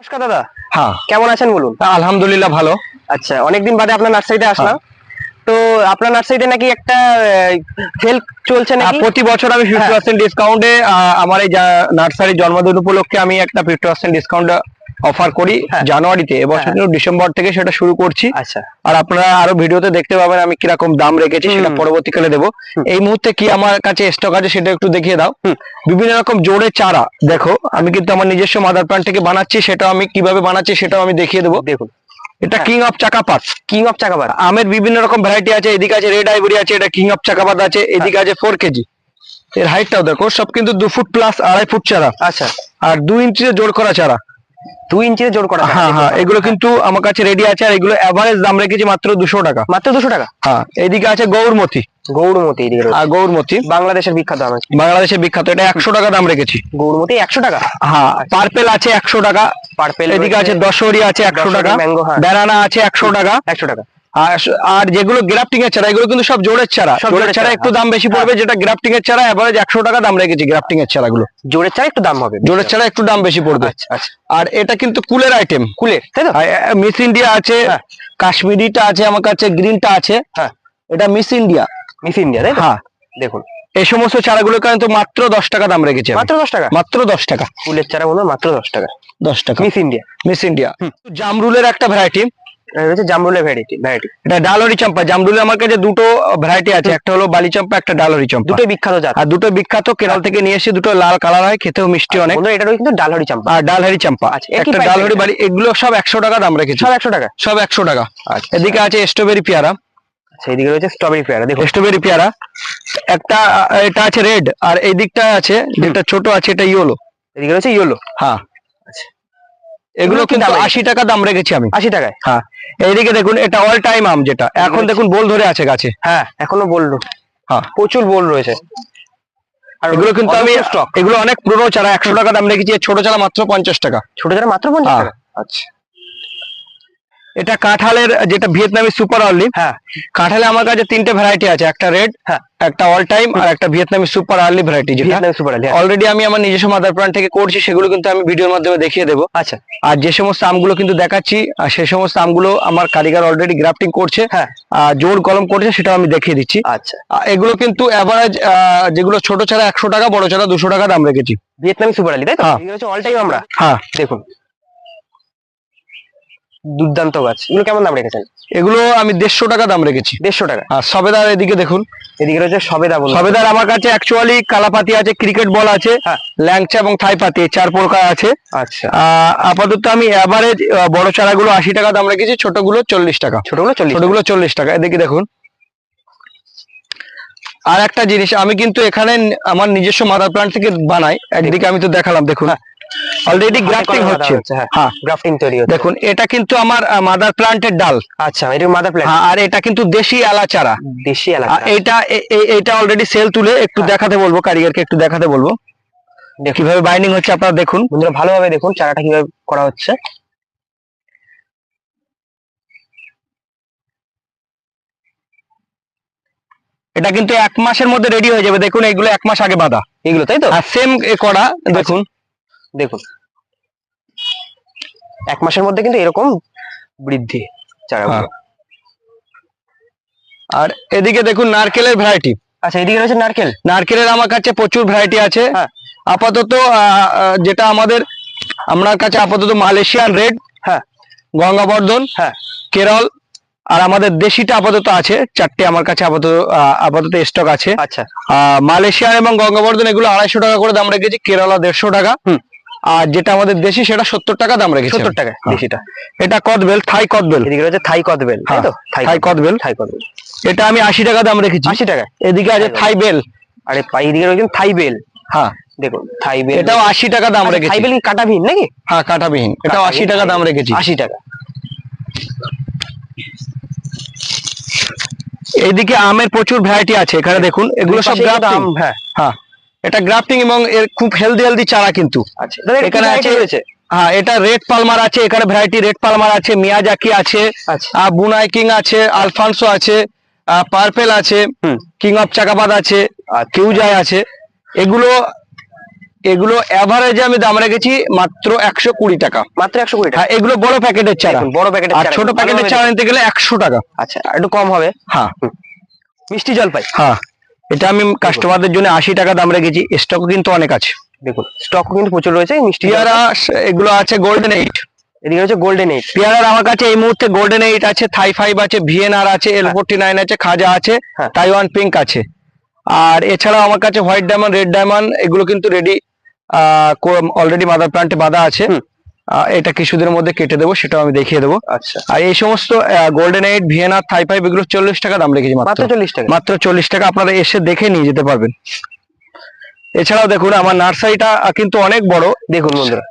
নমস্কার দাদা। হ্যাঁ। কেমন আছেন বলুন? আলহামদুলিল্লাহ ভালো। আচ্ছা অনেকদিন বাদে আপনার নার্সারিতে আসলাম। তো আপনার নার্সারিতে নাকি একটা সেল চলছে আহ, নাকি? প্রতি বছর আমি ফিফটি হ্যাঁ। পার্সেন্ট ডিসকাউন্টে আমার এই নার্সারির জন্মদিন উপলক্ষে আমি একটা ফিফটি পার্সেন্ট ডিসকাউন্ট অফার করি হ্যাঁ। জানুয়ারিতে এবছর হ্যাঁ। ডিসেম্বর থেকে সেটা শুরু করছি। আচ্ছা। আর আপনারা আরও ভিডিওতে দেখতে পাবেন আমি কীরকম দাম রেখেছি সেটা পরবর্তীকালে দেবো। এই মুহূর্তে কি আমার কাছে স্টক আছে সেটা একটু দেখিয়ে দাও। বিভিন্ন রকম জোরে চারা দেখো আমি কিন্তু আমার নিজস্ব মাদার প্ল্যান্ট থেকে বানাচ্ছি সেটাও আমি কীভাবে বানাচ্ছি সেটাও আমি দেখিয়ে দেবো। দেখুন। এটা হ্যাঁ। King of চাকাপাত। King of চাকাপাত। আমের বিভিন্ন রকম ভ্যারাইটি আছে এদিকে আছে রেড আইভরি আছে এটা কিং অফ চাকাপাত আছে এদিকে আছে ফোর কেজি এর হাইটটাও দেখো সব কিন্তু দু ফুট প্লাস আড়াই ফুট চারা। আচ্ছা। আর দু ইঞ্চিতে জোর করা চারা। দুই ইঞ্চি জোর করা হ্যাঁ হ্যাঁ এগুলো কিন্তু আমার কাছে রেডি আছে আর এগুলো এভারেজ দাম রেখেছি মাত্র দুশো টাকা। মাত্র দুশো টাকা? হ্যাঁ এদিকে আছে গৌরমতি। গৌরমতি এদিকে আর গৌরমতি। বাংলাদেশের বিখ্যাত দাম বাংলাদেশের বিখ্যাত এটা একশো টাকা দাম রেখেছি। গৌরমতি একশো টাকা? হ্যাঁ পার্পেল আছে একশো টাকা। পার্পেল এদিকে আছে দশহরি আছে একশো টাকা। হ্যাঁ। ব্যানানা আছে একশো টাকা। একশো টাকা। আর আর যেগুলো গ্রাফটিং এর চারা এগুলো কিন্তু সব জোরের চারা জোরের চারা একটু দাম বেশি পড়বে যেটা গ্রাফটিং এর চারা এভারেজ একশো টাকা দাম রেখেছি গ্রাফটিং এর চারাগুলো জোরের চারা একটু দাম হবে জোরের চারা একটু দাম বেশি পড়বে। আর এটা কিন্তু কুলের আইটেম কুলের তাই তো? মিস ইন্ডিয়া আছে হ্যাঁ। কাশ্মীরিটা আছে আমার কাছে গ্রিনটা আছে। হ্যাঁ। এটা মিস ইন্ডিয়া মিস ইন্ডিয়া তাই হ্যাঁ। দেখুন। এই সমস্ত চারাগুলো কিন্তু মাত্র দশ টাকা দাম রেখেছি। মাত্র দশ টাকা? মাত্র দশ টাকা। কুলের চারা গুলো মাত্র দশ টাকা। দশ টাকা। মিস ইন্ডিয়া মিস ইন্ডিয়া জামরুলের একটা ভ্যারাইটি রয়েছে জামরুলের ভ্যারাইটি ভ্যারাইটি এটা ডালহরি চম্পা। জামরুলের আমার কাছে দুটো ভ্যারাইটি আছে। একটা হলো বালি চম্পা একটা ডালহরি চম্পা। দুটোই বিখ্যাত জাত। আর দুটো বিখ্যাত কেরল থেকে নিয়ে এসে দুটো লাল কালার হয় খেতেও মিষ্টি অনেক। বন্ধুরা এটা কিন্তু ডালহরি চাম্পা। আর ডালহারি চাম্পা। আচ্ছা, একটা ডালহারি? বাড়ি এগুলো সব একশো টাকা দাম রেখেছি। সব একশো টাকা? সব একশো টাকা। আচ্ছা। এদিকে আছে স্ট্রবেরি পেয়ারা। আচ্ছা এদিকে রয়েছে স্ট্রবেরি পেয়ারা দেখুন। স্ট্রবেরি পেয়ারা। একটা এটা আছে রেড আর এই দিকটা আছে যেটা ছোট আছে এটা ইয়েলো এদিকে রয়েছে ইয়েলো হ্যাঁ। আচ্ছা। এগুলো কিন্তু আশি টাকা দাম রেখেছি আমি। আশি টাকায়? হ্যাঁ। এইদিকে দেখুন এটা অল টাইম আম যেটা। এখন দেখুন বোল ধরে আছে গাছে। হ্যাঁ এখনও বোল হ্যাঁ। প্রচুর বোল রয়েছে। আর এগুলো কিন্তু আমি স্টক এগুলো অনেক পুরনো চারা একশো টাকা দাম রেখেছি ছোট চারা মাত্র পঞ্চাশ টাকা। ছোট চারা মাত্র পঞ্চাশ হ্যাঁ। টাকা? আচ্ছা। এটা কাঁঠালের যেটা ভিয়েতনামি সুপার আর্লি হ্যাঁ। কাঁঠালে আমার কাছে তিনটে ভ্যারাইটি আছে একটা রেড হ্যাঁ। একটা অল টাইম আর একটা ভিয়েতনামি সুপার আর্লি ভ্যারাইটি যেটা। সুপার আলি অলরেডি আমি আমার নিজস্ব মাদার প্ল্যান্ট থেকে করছি সেগুলো কিন্তু আমি ভিডিওর মাধ্যমে দেখিয়ে দেবো। আচ্ছা। আর যে সমস্ত আমগুলো কিন্তু দেখাচ্ছি আর সেই সমস্ত আমগুলো আমার কারিগর অলরেডি গ্রাফটিং করছে হ্যাঁ। আর জোর কলম করছে সেটাও আমি দেখিয়ে দিচ্ছি। আচ্ছা। এগুলো কিন্তু অ্যাভারেজ যেগুলো ছোট ছাড়া একশো টাকা বড় চারা দুশো টাকা দাম রেখেছি। ভিয়েতনামি সুপার আলি তাই তো? হ্যাঁ। অল টাইম আমরা। হ্যাঁ। দেখুন দুর্দান্ত গাছ। এগুলো কেমন দাম রেখেছেন? এগুলো আমি দেড়শো টাকা দাম রেখেছি। দেড়শো টাকা? আর সবেদার এদিকে দেখুন। এদিকে রয়েছে সবেদা বলুন সবেদার আমার কাছে অ্যাকচুয়ালি কালাপাতি আছে ক্রিকেট বল আছে হ্যাঁ। ল্যাংচা এবং থাই পাতি চার প্রকার আছে। আচ্ছা। আপাতত আমি অ্যাভারেজ বড় চারাগুলো আশি টাকা দাম রেখেছি ছোটগুলো চল্লিশ টাকা। ছোটগুলো চল্লিশ ছোটগুলো চল্লিশ টাকা এদিকে দেখুন। আর একটা জিনিস আমি কিন্তু এখানে আমার নিজস্ব মাদার প্লান্ট থেকে বানাই একদিকে আমি তো দেখালাম দেখুন। অলরেডি গ্রাফটিং হচ্ছে। হ্যাঁ। হ্যাঁ। গ্রাফটিং তৈরি হচ্ছে। দেখুন এটা কিন্তু আমার মাদার প্ল্যান্টের ডাল। আচ্ছা এটা মাদার প্ল্যান্ট হ্যাঁ, আর এটা কিন্তু দেশি এলা চারা দেশি আর এলাকা এইটা এ- এ- এইটা অলরেডি সেল তুলে একটু হ্যাঁ। দেখাতে বলব কারিগরকে একটু দেখাতে বলব। কীভাবে বাইন্ডিং হচ্ছে আপনারা দেখুন। বন্ধুরা ভালোভাবে দেখুন চারাটা কীভাবে করা হচ্ছে। এটা কিন্তু এক মাসের মধ্যে রেডি হয়ে যাবে। দেখুন এগুলো এক মাস আগে বাঁধা। এগুলো তাই তো? আর সেম করা দেখুন। দেখুন। এক মাসের মধ্যে কিন্তু এরকম বৃদ্ধি চারাগুলো হ্যাঁ। আর এদিকে দেখুন নারকেলের ভ্যারাইটি আচ্ছা এদিকে রয়েছে নারকেল? নারকেলের আমার কাছে প্রচুর ভ্যারাইটি আছে। হ্যাঁ। আপাতত যেটা আমাদের আপনার কাছে আপাতত মালয়েশিয়ান রেড হ্যাঁ। গঙ্গাবর্ধন হ্যাঁ। কেরল আর আমাদের দেশিটা আপাতত আছে। চারটে আমার কাছে আপাতত আপাতত স্টক আছে। আচ্ছা। মালয়েশিয়ান এবং গঙ্গাবর্ধন এগুলো আড়াইশো টাকা করে দাম রেখেছি কেরালা দেড়শো টাকা। হুম। আর যেটা আমাদের দেশি সেটা সত্তর টাকা দাম রেখেছি। সত্তর টাকা হ্যাঁ। দেশিটা। এটা কদবেল থাই কদবেল এদিকে রয়েছে থাই কদবেল তাই হ্যাঁ, তো? থাই কদবেল থাই কদবেল এটা আমি আশি টাকা দাম রেখেছি। আশি টাকা। এদিকে আছে থাই বেল। আরে পাই এদিকে রয়েছে থাই বেল। হ্যাঁ। দেখুন থাই বেল। এটাও আশি টাকা দাম আচ্ছা, রেখেছি। থাই বেল কাটাবিহীন নাকি? হ্যাঁ কাঁটাবিহীন। এটাও আশি টাকা দাম রেখেছি। আশি টাকা। এইদিকে আমের প্রচুর ভ্যারাইটি আছে এখানে দেখুন। এগুলো সব আম, হ্যাঁ। হ্যাঁ। এটা গ্রাফটিং এবং এর খুব হেলদি হেলদি চারা কিন্তু। আচ্ছা এখানে আছে- হ্যাঁ এটা রেড পালমার আছে এখানে ভ্যারাইটি রেড পালমার আছে মিয়াজাকি আছে আচ্ছা। আর বুনাই কিং আছে আলফানসো আছে পার্পেল আছে কিং অফ চাকাবাদ আছে আচ্ছা। কিউজাই আছে। এগুলো এগুলো এভারেজে আমি দাম রেখেছি মাত্র একশো কুড়ি টাকা। মাত্র একশো কুড়ি টাকা। হ্যাঁ এগুলো বড় প্যাকেটের চারা। বড় প্যাকেটের আর ছোট প্যাকেটের চারা নিতে গেলে একশো টাকা। আচ্ছা একটু কম হবে। হ্যাঁ। মিষ্টি জলপাই। হ্যাঁ। এটা আমি কাস্টমারদের জন্য আশি টাকা দাম রেখেছি। স্টক কিন্তু অনেক আছে। দেখুন স্টক কিন্তু প্রচুর রয়েছে মিষ্টি পেয়ারা এগুলো আছে গোল্ডেন এইট এদিকে হচ্ছে গোল্ডেন এইট পেয়ারার আমার কাছে এই মুহূর্তে গোল্ডেন এইট আছে থাই ফাইভ আছে ভিএনআর আছে এল ফোরটি নাইন আছে খাজা আছে হ্যাঁ। তাইওয়ান পিঙ্ক আছে। আর এছাড়াও আমার কাছে হোয়াইট ডায়মন্ড রেড ডায়মন্ড এগুলো কিন্তু রেডি অলরেডি মাদার প্লান্টে বাঁধা আছে। এটা কিছুদিনের মধ্যে কেটে দেবো সেটাও আমি দেখিয়ে দেবো। আচ্ছা। আর এই সমস্ত golden eight Vienna Thai five এগুলো চল্লিশ টাকা দাম রেখেছি মাত্র। চল্লিশ টাকা। মাত্র চল্লিশ টাকা আপনারা এসে দেখে নিয়ে যেতে পারবেন। এছাড়াও দেখুন আমার নার্সারিটা কিন্তু অনেক বড়। দেখুন বন্ধুরা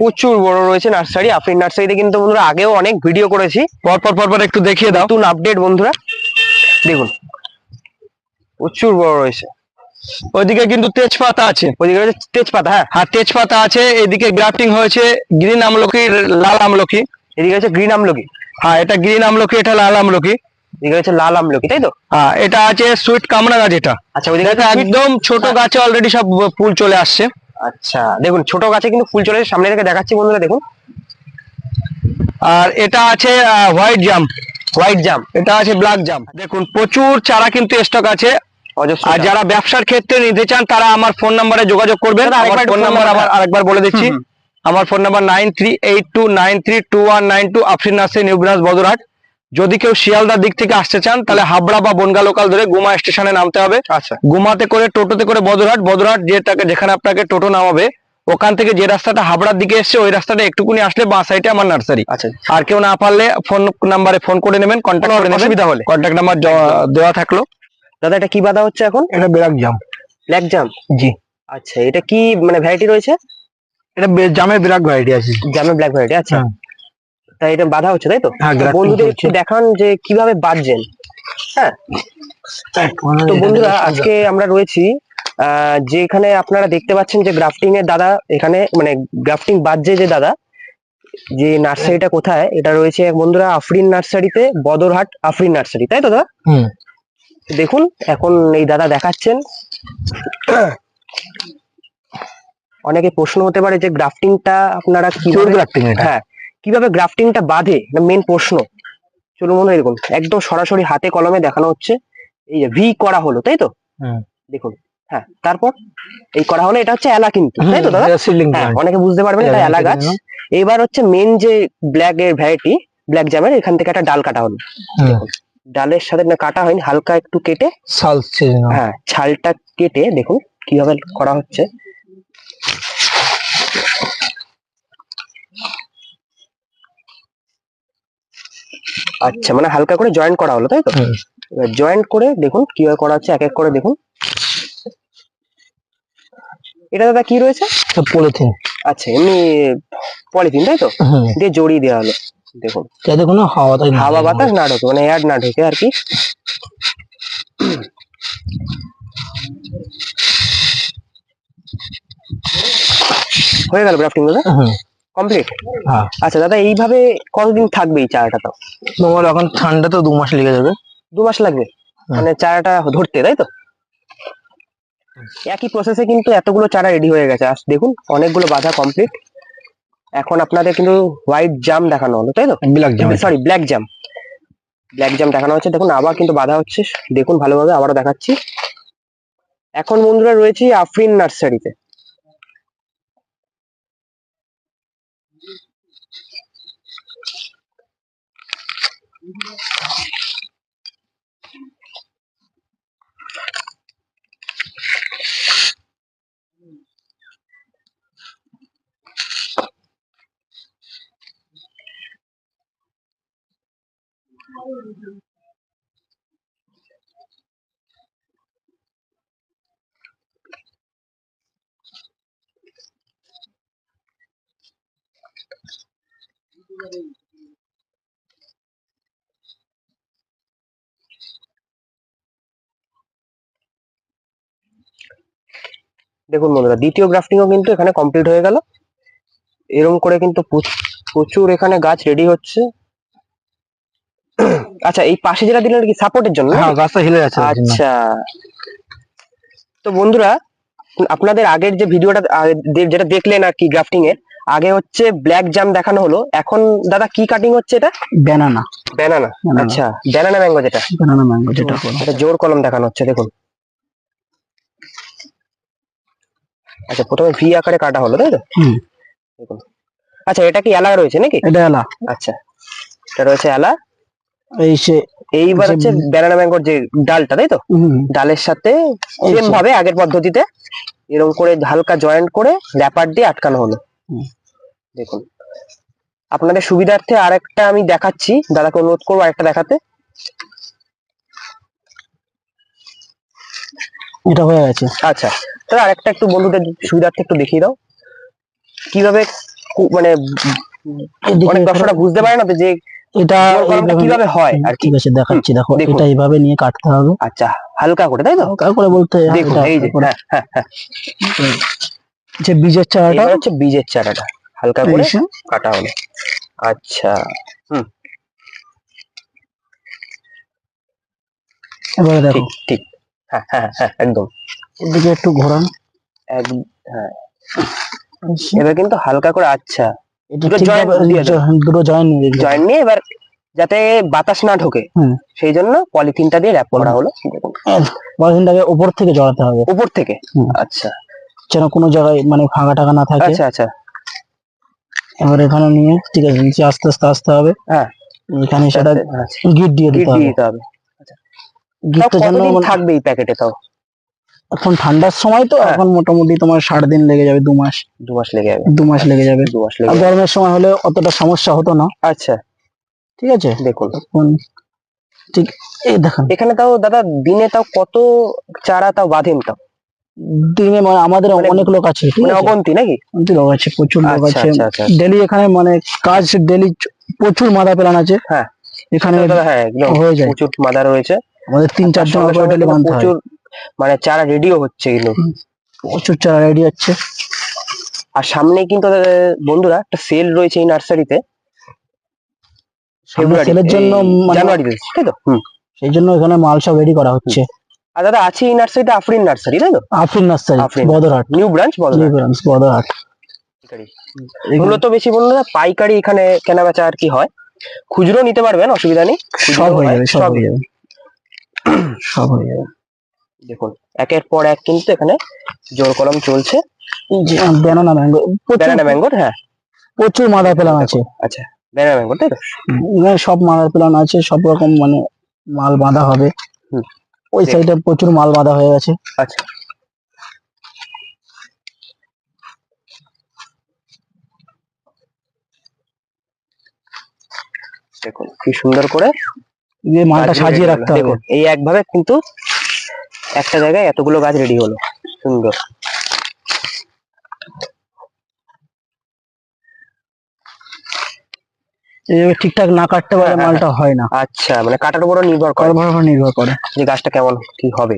প্রচুর বড় রয়েছে নার্সারি আফরিন নার্সারিতে কিন্তু বন্ধুরা আগেও অনেক ভিডিও করেছি। পরপর পর পর পর একটু দেখিয়ে দাও। নতুন আপডেট বন্ধুরা দেখুন প্রচুর বড় রয়েছে। ওইদিকে কিন্তু তেজপাতা আছে। ওইদিকে তেজপাতা হ্যাঁ। হ্যাঁ তেজপাতা আছে এদিকে গ্রাফটিং হয়েছে গ্রিন আমলকি লাল আমলকি। এদিকে হচ্ছে গ্রিন আমলকি। হ্যাঁ এটা গ্রিন আমলকি এটা লাল আমলকি। এদিকে লাল আমলকি তাই তো? হ্যাঁ এটা আছে সুইট কামরা গাছ এটা। আচ্ছা ওইদিকে একদম ছোট গাছে অলরেডি সব ফুল চলে আসছে। আচ্ছা দেখুন ছোট গাছে কিন্তু ফুল চলে সামনে থেকে দেখাচ্ছি বন্ধুরা দেখুন। আর এটা আছে হোয়াইট জাম হোয়াইট জাম এটা আছে ব্ল্যাক জাম দেখুন প্রচুর চারা কিন্তু স্টক আছে। আর যারা ব্যবসার ক্ষেত্রে নিতে চান তারা আমার ফোন নাম্বারে যোগাযোগ করবেন। আরেকবার আমার ফোন নাম্বার আবার আরেকবার বলে দিচ্ছি। আমার phone number nine three eight two nine three two one nine two Afrin নার্সে new branch Badarhat. যদি কেউ শিয়ালদার দিক থেকে আসতে চান তাহলে হাবড়া বা বনগা লোকাল ধরে গুমা স্টেশনে নামতে হবে। আচ্ছা। গুমাতে করে টোটোতে করে বদরহাট বদরহাট যে তাকে যেখানে আপনাকে টোটো নামাবে ওখান থেকে যে রাস্তাটা হাবড়ার দিকে এসছে ওই রাস্তাটা একটুকুনি আসলে বাঁ সাইডে আমার নার্সারি। আচ্ছা। আর কেউ না পারলে ফোন নাম্বারে ফোন করে নেবেন কন্ট্যাক্ট কোনো করে নেবেন। অসুবিধা হলে। কন্ট্যাক্ট নাম্বার দেওয়া থাকল। দাদা এটা কি বাধা হচ্ছে এখন? এটা ব্ল্যাক জাম ব্ল্যাক জাম জি। আচ্ছা এটা কি মানে ভ্যারাইটি রয়েছে? এটা জামের ব্ল্যাক ভ্যারাইটি আছে। জামে ব্ল্যাক ভ্যারাইটি আচ্ছা। হ্যাঁ। তাই এটা বাধা হচ্ছে তাই তো? হ্যাঁ, বন্ধুদের একটু দেখান যে কীভাবে বাঁধছেন। হ্যাঁ। তো বন্ধুরা আজকে আমরা রয়েছি আহ, যেখানে আপনারা দেখতে পাচ্ছেন যে গ্রাফটিং এর দাদা এখানে মানে গ্রাফটিং বাজছে যে দাদা যে নার্সারিটা কোথায় এটা রয়েছে বন্ধুরা আফরিন নার্সারিতে বদরহাট আফরিন নার্সারি তাই তো দাদা? হুম। দেখুন এখন এই দাদা দেখাচ্ছেন। অনেকে প্রশ্ন হতে পারে যে গ্রাফটিংটা আপনারা গ্রাফটিং হ্যাঁ কীভাবে গ্রাফটিংটা বাঁধে? মেন প্রশ্ন। চলুন মনে এরকম একদম সরাসরি হাতে কলমে দেখানো হচ্ছে। এই যে ভি করা হলো তাই তো। দেখুন হ্যাঁ তারপর এই করা হলো এটা হচ্ছে এলা কিন্তু তাই তো দাদা? হ্যাঁ অনেকে বুঝতে পারবেন এটা এলা গাছ। এবার হচ্ছে মেন যে ব্ল্যাক এর ভ্যারাইটি ব্ল্যাক জামের এখান থেকে একটা ডাল কাটা হলো। ডালের সাথে না কাটা হয়নি হালকা একটু কেটে সাল হ্যাঁ ছালটা কেটে দেখুন কীভাবে করা হচ্ছে। আচ্ছা মানে হালকা করে জয়েন্ট করা হলো তাই তো? জয়েন্ট করে দেখুন কীভাবে করা হচ্ছে এক এক করে দেখুন। এটা দাদা কি রয়েছে? পলিথিন। আচ্ছা এমনি পলিথিন তাই তো? দিয়ে জড়িয়ে দেওয়া হলো। দেখুন। যাতে কোনো হাওয়া তাই হাওয়া বাতাস না ঢোকে মানে এয়ার না ঢোকে আর কি। হয়ে গেল গ্রাফটিং দাদা কমপ্লিট হ্যাঁ। আচ্ছা দাদা এইভাবে কতদিন থাকবে এই চারাটা তো? তোমার এখন ঠান্ডা তো দু মাস লেগে যাবে। দু মাস লাগবে? মানে চারাটা ধরতে তাই তো? একই প্রসেসে কিন্তু এতগুলো চারা রেডি হয়ে গেছে। আর দেখুন অনেকগুলো বাধা কমপ্লিট এখন আপনাদের কিন্তু হোয়াইট জাম দেখানো হলো তাই তো? Black jam sorry black jam black jam দেখানো হচ্ছে। দেখুন আবার কিন্তু বাধা হচ্ছে। দেখুন ভালোভাবে আবারও দেখাচ্ছি। এখন বন্ধুরা রয়েছি আফরিন নার্সারিতে। দেখুন বন্ধুরা দ্বিতীয় গ্রাফটিংও কিন্তু এখানে কমপ্লিট হয়ে গেল। এরকম করে কিন্তু প্রচুর এখানে গাছ রেডি হচ্ছে। আচ্ছা এই পাশে যেটা দিলেন কি সাপোর্টের জন্য? হ্যাঁ গাছটা হিলে যাচ্ছে আচ্ছা। তো বন্ধুরা আপনাদের আগের যে ভিডিওটা যেটা দেখলেন আর কি গ্রাফটিং এর আগে হচ্ছে ব্ল্যাক জাম দেখানো হলো। এখন দাদা কি কাটিং হচ্ছে এটা? ব্যানানা ব্যানানা আচ্ছা ব্যানানা ম্যাঙ্গো যেটা। ব্যানানা ম্যাঙ্গো যেটা। এটা জোর কলম দেখানো হচ্ছে দেখুন। আচ্ছা প্রথমে ভি আকারে কাটা হলো তাই তো? দেখুন। আচ্ছা এটা কি এলা রয়েছে নাকি? এটা এলা আচ্ছা এটা রয়েছে এলা এই সে এইবার হচ্ছে ব্যানানা ম্যাঙ্গোর যে ডালটা তাই তো? ডালের সাথে সেম ভাবে আগের পদ্ধতিতে এরকম করে হালকা জয়েন্ট করে র্যাপার দিয়ে আটকানো হলো। দেখুন। আপনাদের সুবিধার্থে আরেকটা আমি দেখাচ্ছি। দাদাকে অনুরোধ করব আরেকটা দেখাতে। এটা হয়ে গেছে। আচ্ছা তাহলে আরেকটা একটু বন্ধুদের সুবিধার্থে একটু দেখিয়ে দাও। কীভাবে মানে অনেক দর্শকরা বুঝতে পারে না যে এটা কীভাবে হয় আর ঠিক আছে দেখাচ্ছি দেখো। এটা এইভাবে নিয়ে কাটতে হবে। আচ্ছা হালকা করে তাই তো? হালকা করে বলতে দেখুন এই যে হ্যাঁ হ্যাঁ হ্যাঁ। যে বীজের চারাটা। হচ্ছে বীজের চারাটা। হালকা করে কাটা হলো আচ্ছা এবারে দেখো। ঠিক ঠিক। হ্যাঁ হ্যাঁ হ্যাঁ একদম। এদিকে একটু ঘোরান। এক হ্যাঁ। এবার কিন্তু হালকা করে আচ্ছা। দুটো ঠিকভাবে- joint দিয়ে দাও। জ- দুটো জয়েন নিয়ে জয়েন্ট নিয়ে এবার যাতে বাতাস না ঢোকে। হুম। সেই জন্য পলিথিনটা দিয়ে র্যাপ করা হলো। পলিথিনটাকে উপর থেকে জড়াতে হবে। উপর থেকে? আচ্ছা। যেন কোনো জায়গায় মানে ফাঁকা টাকা না থাকে। আচ্ছা আচ্ছা। এবার এখানে নিয়ে ঠিক আছে নিচে আস্তে আস্তে আসতে হবে। হ্যাঁ। এখানে সেটা আচ্ছা। গিট দিয়ে গিট দিতে হবে। থাকবে এই প্যাকেটে তাও? এখন ঠান্ডার সময় তো হ্যাঁ। এখন মোটামুটি তোমার ষাট দিন লেগে যাবে দু মাস। দু মাস লেগে যাবে। দু মাস লেগে যাবে। দু মাস লেগে গরমের সময় হলে অতটা সমস্যা হতো না। আচ্ছা। ঠিক আছে? দেখুন। ঠিক এই দেখেন। এখানে তাও দাদা দিনে তাও কত চারা তাও বাঁধেন তাও? দিনে মানে আমাদের মানে- অনেক লোক আছে মানে অগন্তি নাকি? অনেক লোক আছে প্রচুর লোক আচ্ছা আছে। আচ্ছা আচ্ছা। ডেলি এখানে মানে কাজ ডেলি প্রচুর মাদা প্ল্যান আছে। হ্যাঁ। এখানে হ্যাঁ হয়ে যায়। প্রচুর মাদা রয়েছে। আমাদের তিন চারজন ডেলি কিন্তু বানতে হয়। প্রচুর মানে চারা রেডিও হচ্ছে কিন্তু প্রচুর চারা রেডি হচ্ছে। আর সামনে কিন্তু বন্ধুরা একটা সেল রয়েছে এই নার্সারিতে। সেলের জন্য মানে জানুয়ারিতে তাই তো? সেই জন্য এখানে মাল সব রেডি করা হচ্ছে। আর দাদা আছে এই নার্সারিতে আফরিন নার্সারি তাই তো? Afrin nursery. Badarhat. New branch new branch Badarhat. মূলত বেশি বন্ধুরা পাইকারি এখানে কেনা বেচা আর কি হয়। খুচরো নিতে পারবেন অসুবিধা নেই। সব হয়ে যাবে সব হয়ে যাবে। সব হয়ে যাবে দেখুন একের পর এক কিন্তু এখানে জোর কলম চলছে। ব্যানানা ম্যাঙ্গো ব্যানানা ম্যাঙ্গোর হ্যাঁ। প্রচুর মাদা প্ল্যান আছে। আচ্ছা ব্যানানা ম্যাঙ্গোর তাই তো? সব মাদার প্ল্যান আছে সব রকম মানে মাল বাঁধা হবে। ওই সাইডে প্রচুর মাল বাঁধা হয়ে গেছে। আচ্ছা। দেখুন কি সুন্দর করে যে মালটা সাজিয়ে রাখতে হবে। এই একভাবে কিন্তু একটা জায়গায় এতগুলো গাছ রেডি হলো। সুন্দর। এইভাবে ঠিকঠাক না কাটতে পারলে হ্যাঁ, হ্যাঁ, মালটা হয় না। আচ্ছা মানে কাটার উপর নির্ভর করে। নির্ভর করে। যে গাছটা কেমন কি হবে।